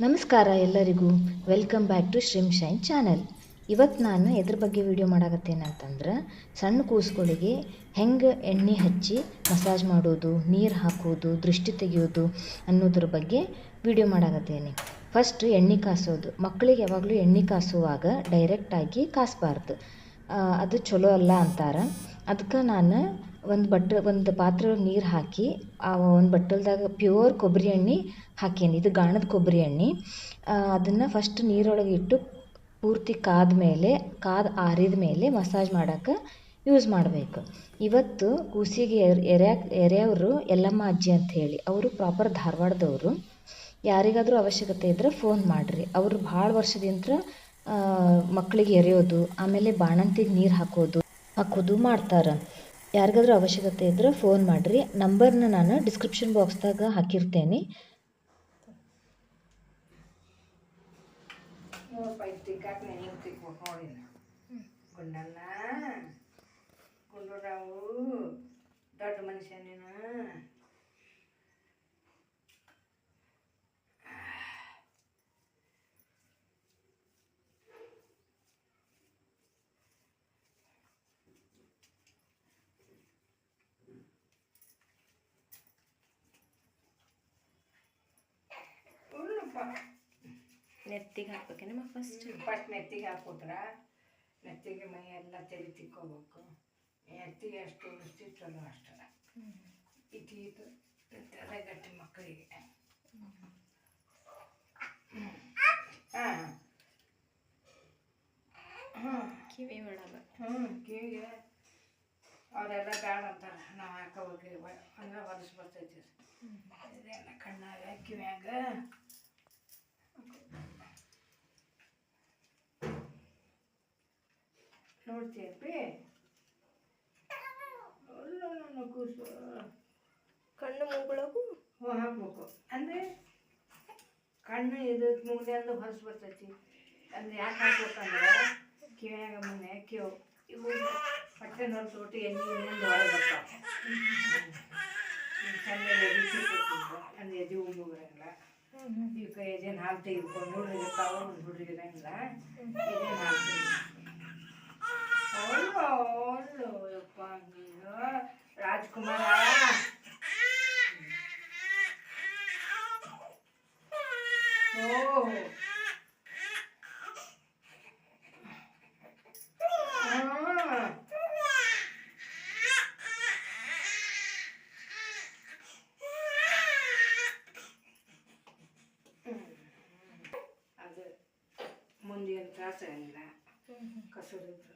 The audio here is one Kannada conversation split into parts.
ನಮಸ್ಕಾರ ಎಲ್ಲರಿಗೂ. Welcome back to Shreem shine channel ಇವತ್ತು ನಾನು ಎದ್ರ ಬಗ್ಗೆ ವಿಡಿಯೋ ಮಾಡಾಕತ್ತೇನಂತಂದ್ರೆ, ಸಣ್ಣ ಕೂಸುಗಳಿಗೆ ಹೆಂಗೆ ಎಣ್ಣೆ ಹಚ್ಚಿ ಮಸಾಜ್ ಮಾಡೋದು, ನೀರು ಹಾಕೋದು, ದೃಷ್ಟಿ ತೆಗೆಯೋದು ಅನ್ನೋದ್ರ ಬಗ್ಗೆ ವಿಡಿಯೋ ಮಾಡಾಕತ್ತೇನೆ. ಫಸ್ಟ್ ಎಣ್ಣೆ ಕಾಸೋದು. ಮಕ್ಕಳಿಗೆ ಯಾವಾಗಲೂ ಎಣ್ಣೆ ಕಾಸುವಾಗ ಡೈರೆಕ್ಟಾಗಿ ಕಾಸಬಾರ್ದು. ಅದು ಚಲೋ ಅಲ್ಲ ಅಂತಾರೆ. ಅದಕ್ಕೆ ನಾನು ಒಂದು ಬಟ್ಲ, ಒಂದು ಪಾತ್ರೆ ನೀರು ಹಾಕಿ, ಆ ಒಂದು ಬಟ್ಟಲ್ದಾಗ ಪ್ಯೂರ್ ಕೊಬ್ಬರಿ ಎಣ್ಣೆ ಹಾಕೀನಿ. ಇದು ಗಾಣದ ಕೊಬ್ಬರಿ ಎಣ್ಣೆ. ಅದನ್ನು ಫಸ್ಟ್ ನೀರೊಳಗೆ ಇಟ್ಟು ಪೂರ್ತಿ ಕಾದ ಮೇಲೆ, ಕಾದ ಆರಿದ ಮೇಲೆ ಮಸಾಜ್ ಮಾಡೋಕ್ಕೆ ಯೂಸ್ ಮಾಡಬೇಕು. ಇವತ್ತು ಕೂಸಿಗೆ ಎರ್ಯಾಕ ಎರೆಯವರು ಎಲ್ಲಮ್ಮ ಅಜ್ಜಿ ಅಂತ ಹೇಳಿ, ಅವರು ಪ್ರಾಪರ್ ಧಾರವಾಡದವರು. ಯಾರಿಗಾದರೂ ಅವಶ್ಯಕತೆ ಇದ್ದರೆ ಫೋನ್ ಮಾಡಿರಿ. ಅವರು ಭಾಳ ವರ್ಷದಿಂದ ಮಕ್ಕಳಿಗೆ ಎರೆಯೋದು, ಆಮೇಲೆ ಬಾಣಂತಿಗೆ ನೀರು ಹಾಕೋದು. ಹಾಕೋದು ಮಾಡ್ತಾರೆ. ಯಾರಿಗಾದ್ರೂ ಅವಶ್ಯಕತೆ ಇದ್ದರೆ ಫೋನ್ ಮಾಡಿರಿ. ನಂಬರ್ನ ನಾನು ಡಿಸ್ಕ್ರಿಪ್ಷನ್ ಬಾಕ್ಸ್ದಾಗ ಹಾಕಿರ್ತೇನೆ. ಗುಂಡೂರಾವು ದೊಡ್ಡ ಮನುಷ್ಯ ನೀನು ನೆತ್ತಿಗೆ ಹಾಕ್ಬೇಕೇನಮ್ಮ ಫಸ್ಟ್ ಫಸ್ಟ್ ನೆತ್ತಿಗೆ ಹಾಕ್ಬಿಟ್ರ ನೆತ್ತಿಗೆ ಮೈ ಎಲ್ಲ ತೆರಿ ತಿಕ್ಕೋಬೇಕು. ನೆತ್ತಿಗೆ ಎಷ್ಟು ಉಳಿಸ್ತಿ ಚಲೋ ಅಷ್ಟ ಇದು ಇದು ನೆತ್ತೆಲ್ಲ ಗಟ್ಟಿ ಮಕ್ಕಳಿಗೆ. ಹಾಂ ಹಾಂ ಕಿವಿ ಮಾಡಲ್ಲ ಹ್ಞೂ ಕಿವಿಗೆ. ಅವರೆಲ್ಲ ಬ್ಯಾಡ ಅಂತಾರೆ. ನಾವು ಹಾಕೋ ಹೋಗಿ ಅಂದ್ರೆ ಹೊಲಸು ಬರ್ತೈತಿ. ಇದೆಲ್ಲ ಕಣ್ಣಾಗ ಕಿವ್ಯಾಗ? ಅಲ್ಲ ನನ್ನ ಕೂಸು. ಕಣ್ಣು ಮುಗಳಗು? ಹಾಕ್ಬೇಕು. ಅಂದರೆ ಕಣ್ಣು ಇದು ಮುಂದೆ ಅಂದ್ರೆ ಹೊಲಸು ಬರ್ತೈತಿ. ಅಂದ್ರೆ ಯಾಕೆ ಹಾಕ್ಬೇಕಂದ್ರೆ ಕಿವ್ಯಾಗ ಮೊನ್ನೆ ಕಿವು. ಇವು ಹೊಟ್ಟೆ ನೋಡಿ ತೋಟಿ ಎಣ್ಣೆ ಇನ್ನೊಂದು ಒಳಗೆ ಬರ್ತಾವ. ಚಂದ ಎದೆ ಅಂದ್ರೆ ಎದೆ ಉಂಬು ಬರಂಗಿಲ್ಲ ಈಗ ಎದೆನ ಹಾಲು ತೆಗೆದುಕೊಂಡು ಹುಡುಗಿರ್ತಾವ ಹುಡುಗಿರಂಗಿಲ್ಲ ಒಂದು ಹುಡುಗ ಇರಂಗಿಲ್ಲ ಎದೆನ ಹಾಲು ತೆಗೆದು ಅಲ್ಲೋ ಅಲ್ಲೋ ಯಪ್ಪ ನೀನು ರಾಜ್ಕುಮಾರ ಓ ಹಾ. ಅದು ಮುಂದೆ ಏನು ತ್ರಾಸ ಇಲ್ಲ ಕಸರಿದ್ರು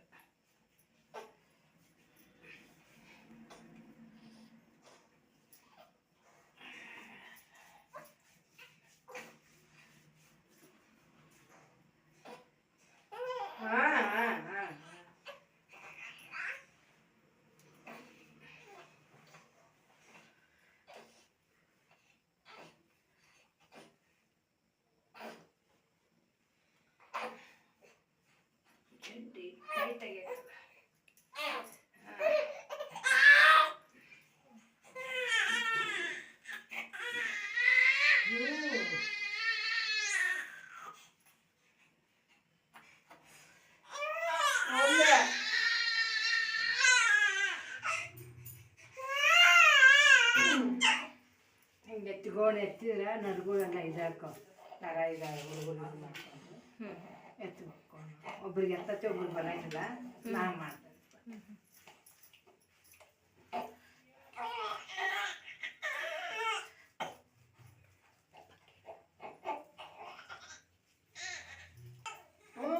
ಚಡ್ಡಿ ಟೈಟಾಗಿ ಹಿಂಗೆ ಎತ್ತಿಕೊಂಡು ಎತ್ತಿದ್ರೆ ನಡ್ಗಳೆಲ್ಲ ಇದಾಕೋ ನರ ಇದಾವೆ ಹುಡುಗರು ಇದು ಮಾಡ್ಕೊಂಡು ಎತ್ತಬೇಕು ಒಬ್ರಿಗೆ ಎತ್ತತ್ತೆ ಒಬ್ರಿಗೆ ಬರಂಗಿಲ್ಲ. ನಾ ಮಾಡ್ತೇನೆ ಹ್ಞೂ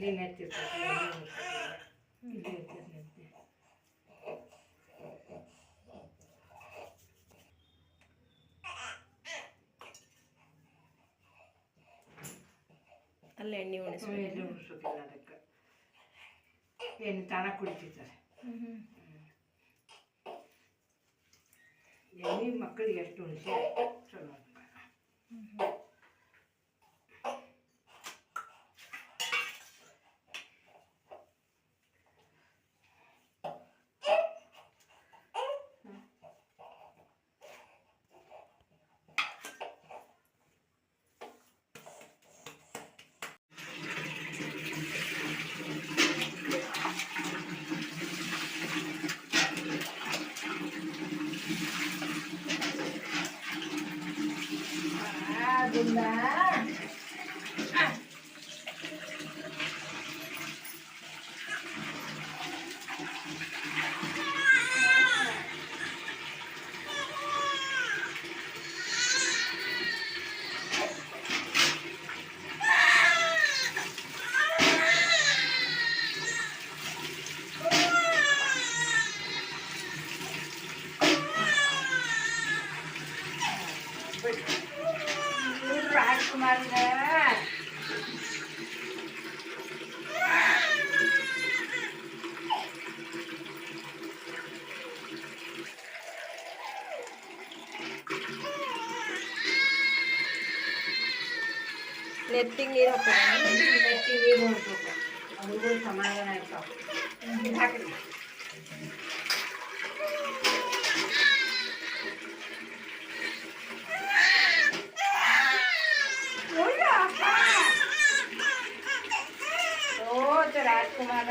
ಇಲ್ಲಿ ನೆತ್ತಿರ್ತೈತಿ ಇಲ್ಲಿ ಇರ್ತೈತಿ ನೆತ್ತಿ ಅಲ್ಲ ಎಣ್ಣೆ ಸುಮ್ಮನೆ ಎಲ್ಲಿ ಉಣಿಸೋದಿಲ್ಲ ಅದಕ್ಕೆ. ಏನು ತಾನ ಕುಡಿತಿರ್ತಾರೆ ಎಣ್ಣೆ ಮಕ್ಕಳಿಗೆ ಎಷ್ಟು ಹುಣಸೆ ಚಲೋ ಅಂತ ನೆತ್ತಿಗೆ ನೀರು ಹಾಕೋಣ ನೋಡ್ಬೇಕು ಅವ್ರಿಗೂ ಸಮಾಧಾನ ಇರ್ತಾವ ಇದು ಹಾಕ್ರಿ ಸೋತ ರಾಜ್ಕುಮಾರ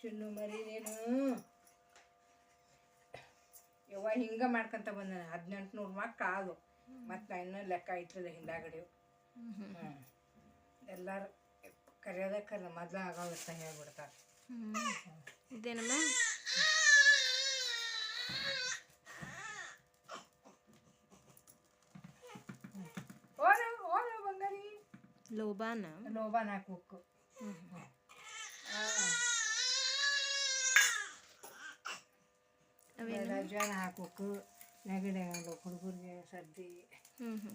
ಚಿನ್ನು ಮರಿ ನೀನು. ಯವ್ವ ಹಿಂಗೆ ಮಾಡ್ಕೊಂತ ಬಂದ ಹದಿನೆಂಟು ನೂರು ಮಕ್ಕ ಅದು. ಮತ್ತು ಇನ್ನೂ ಲೆಕ್ಕ ಐತದ ಹಿಂದಾಗಡೆ ಹ್ಞೂ ಎಲ್ಲರೂ ಕರೆಯೋದ ಕರೆ ಮೊದಲು ಆಗೋದು ಹೇಳ್ಬಿಡ್ತಾರೆ ಇದೇನಮ್ಮ? ಲೋಬಾನ ಲೋಬಾನ? ಲೋಬಾನ್ ಹಾಕ್ಬೇಕು. ರಜಾನ ಹಾಕ್ಬೇಕು ನೆಗಡಿ ಆಗಲ್ಲ ಹುಡುಗರಿಗೆ ಸರ್ದಿ. ಹ್ಞೂ ಹ್ಞೂ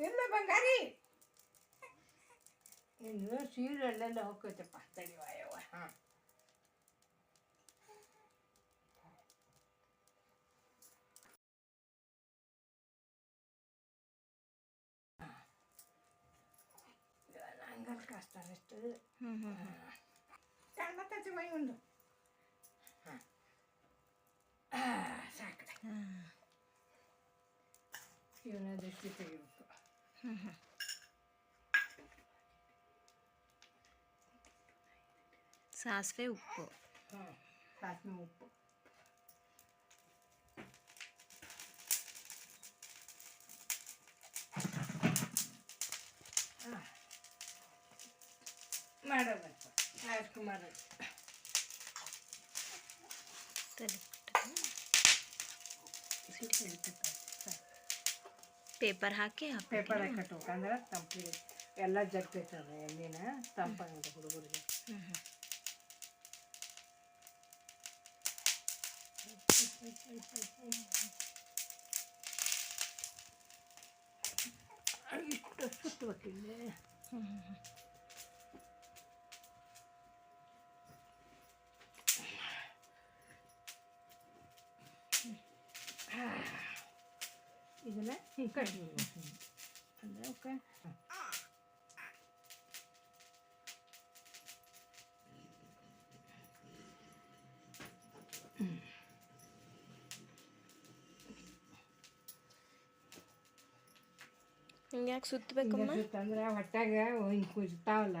ಇಲ್ಲ ಬಂಗಾರಿ. ಇನ್ನು ಸೀರೆ ಅಲ್ಲೆಲ್ಲ ಹೋಗ್ತೈತಪ್ಪ ತಡಿವ ಯವ್ವ ಹಾಂ ಕಾಸ್ತಾರೆ ಎಷ್ಟು ಹ್ಞೂ ಹ್ಞೂ ಕಾಣ್ಬತ್ತೈತಿ ಮೈ ಒಂದು ಹಾಂ ಸಾಕು ಇವನ ದೃಷ್ಟಿ ತೆಗಿಬೇಕು ಸಾಸಿವೆ ಉಪ್ಪು ಹಾಂ ಸಾಸಿವೆ ಉಪ್ಪು ಪೇಪರ್ ಹಾಕಿ. ಪೇಪರ್ ಹಾಕಿ ಕಟ್ಬೇಕಂದ್ರೆ ತಂಪಿ ಎಲ್ಲ ಜಗ್ತೈತದ ಎಣ್ಣೆನ? ತಂಪಾಗುತ್ತೆ ಹುಡುಗರಿಗೆ. ಹ್ಮ್ ಹ್ಮ್. ಇಷ್ಟು ಸುತ್ತಬೇಕಿಲ್ಲ ಇದನ್ನ ಹಿಂಗೆ ಕಟ್ಟಿ ಅಂದ್ರೆ ಓಕೆ? ಹಿಂಗೆ ಯಾಕೆ ಸುತ್ತಬೇಕಮ್ಮ ಅಂದ್ರೆ ಹೊಟ್ಟಾಗ ಹಿಂಗೆ ಕುದಿತಾವಲ್ಲ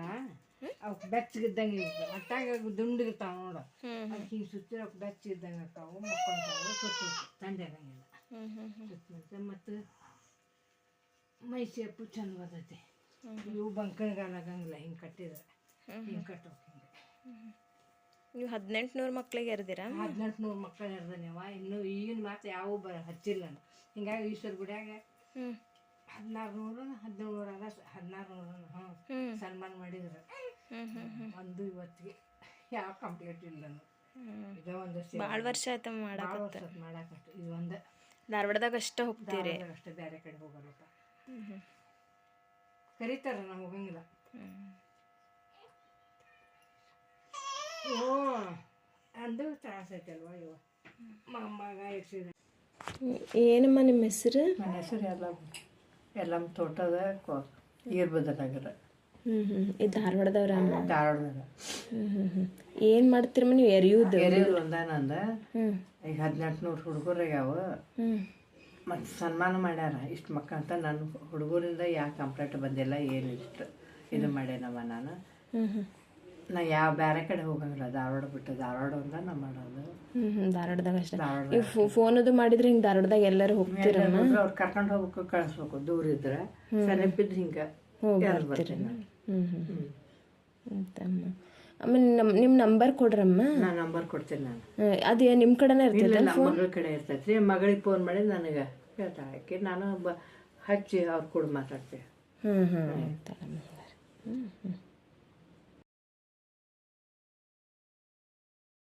ಅವಕ್ಕೆ ಬೆಚ್ಚಗಿದ್ದಂಗೆ ಇರ್ತವೆ ಹೊಟ್ಯಾಗ ದುಂಡಿರ್ತಾವ ನೋಡು. ಅದಕ್ಕೆ ಹಿಂಗೆ ಸುತ್ತಿರ ಬೆಚ್ಚಗಿದ್ದಂಗೆ ಆಕಾವು ಮಕ್ಕೊಂತಾವು ಸುತ್ತ ತಂದೆ ಆಗಂಗಿಲ್ಲ ಮತ್ತು ಮೈ ಸೇಪು ಚಂದ ಬರ್ತೈತಿ. ಇವು ಬಂಕಣಗಾಲ ಆಗಂಗಿಲ್ಲ ಹಿಂಗೆ ಕಟ್ಟಿದ್ರೆ. ಹಿಂಗೆ ಕಟ್ಟೋಕೆ ಹಿಂಗೆ. ನೀವು ಹದಿನೆಂಟು ನೂರು ಮಕ್ಳಿಗೆ ಎರ್ದಿರಾ? ಹದಿನೆಂಟು ನೂರು ಮಕ್ಕಳು ಇರ್ದನೇವ ಇನ್ನೂ ಈಗಿನ ಮಾತು ಯಾವ ಬರ ಹಚ್ಚಿಲ್ಲ ನಾನು ಹಿಂಗಾಗಿ ಈಶ್ವರ ಗುಡಿಯಾಗ ಹದಿನಾರು ನೂರು ಹದಿನೇಳು ನೂರ ಅದ. ಹದಿನಾರು ನೂರ ಹ್ಞೂ ಸನ್ಮಾನ ಮಾಡಿದ್ರು. ಒಂದು ಇವತ್ತಿಗೆ ಯಾವ ಕಂಪ್ಲೀಟ್ ಇಲ್ಲ ನಾನು ಇದ ಒಂದು ಭಾಳ ವರ್ಷ ಆಯ್ತು ಮಾಡಕ್ಕೆ ಮಾಡಕ್ಕೆ ಇದು ಒಂದು. ಧಾರವಾಡದಾಗ ಅಷ್ಟೇ ಹೋಗ್ತೀರಿ. ಅಷ್ಟೇ ಬೇರೆ ಕಡೆ ಹೋಗಲ್ಲಪ್ಪ ಕರೀತಾರ ನಾವು ಹೋಗಂಗಿಲ್ಲ. ಹ್ಞೂ ಓ ಅಂದು ತ್ರಾಸ ಐತಲ್ವ ಇವ? ಮಗ ಎಕ್ಸಿದ ಏನಮ್ಮ ನಿಮ್ಮ ಹೆಸರು? ನನ್ನ ಹೆಸರು ಎಲ್ಲ ಎಲ್ಲಮ್ಮ ತೋಟದ ಕೋ ಈರ್ಬದನಗರ. ಹ್ಞೂ ಹ್ಞೂ ಇದು ಧಾರವಾಡದವ್ರ ಧಾರವಾಡದಾಗ ಏನು ಮಾಡ್ತೀರಮ್ಮ ನೀವು ಎರಿಯುವುದು ಎರಿಯೋದು ಒಂದಾನಂದ ಈಗ ಹದಿನೆಂಟು ನೂರು ಹುಡುಗರು ಆಗ್ಯಾವ ಮತ್ತು ಸನ್ಮಾನ ಮಾಡ್ಯಾರ. ಇಷ್ಟು ಮಕ್ಕ ಅಂತ ನನ್ನ ಹುಡುಗರಿಂದ ಯಾಕೆ ಕಂಪ್ಲೇಂಟ್ ಬಂದಿಲ್ಲ ಏನು ಇಷ್ಟು ಇದು ಮಾಡ್ಯಾನವ ನಾನು. ನಾ ಯಾವ ಬೇರೆ ಕಡೆ ಹೋಗಂಗಿಲ್ಲ. ಧಾರವಾಡ ಬಿಟ್ಟು ಧಾರವಾಡ ಒಂದ ನಾ ಮಾಡೋದು. ಹ್ಞೂ ಹ್ಞೂ ಧಾರವಾಡದಾಗ ಅಷ್ಟೇ. ಧಾರವಾಡ. ನೀವು ಫೋನ್ ಅದು ಮಾಡಿದ್ರೆ ಹಿಂಗೆ ಧಾರವಾಡದಾಗ ಎಲ್ಲರೂ ಹೋಗ್ತೀರಮ್ಮ? ಅವ್ರು ಕರ್ಕೊಂಡು ಹೋಗ್ಬೇಕು ಕಳಿಸ್ಬೇಕು. ದೂರ ಇದ್ರೆ. ಸನಿಪಿದ್ದು ಹಿಂಗೆ. ಬರ್ತೀನಿ ನಾನು. ಹ್ಞೂ ಹ್ಞೂ ಹ್ಞೂ ಅಂತಮ್ಮ ಆಮೇಲೆ ನಮ್ಮ ನಿಮ್ಮ ನಂಬರ್ ಕೊಡ್ರಮ್ಮ? ನಾನು ನಂಬರ್ ಕೊಡ್ತೀನಿ ನಾನು. ಅದೇ ನಿಮ್ಮ ಕಡೆನೇ ಇರ್ತೈತೆ ನಮ್ಮ ಮಗಳ ಕಡೆ ಇರ್ತೈತಿ ಮಗಳಿಗೆ ಫೋನ್ ಮಾಡಿ ನನಗೆ ಹೇಳ್ತಾಳೆ. ಆಕೆ ನಾನು ಬ ಹಚ್ಚಿ ಅವ್ರ ಕೂಡ ಮಾತಾಡ್ತೀವಿ. ಹ್ಞೂ ಹ್ಞೂ ಹ್ಞೂ ಹ್ಞೂ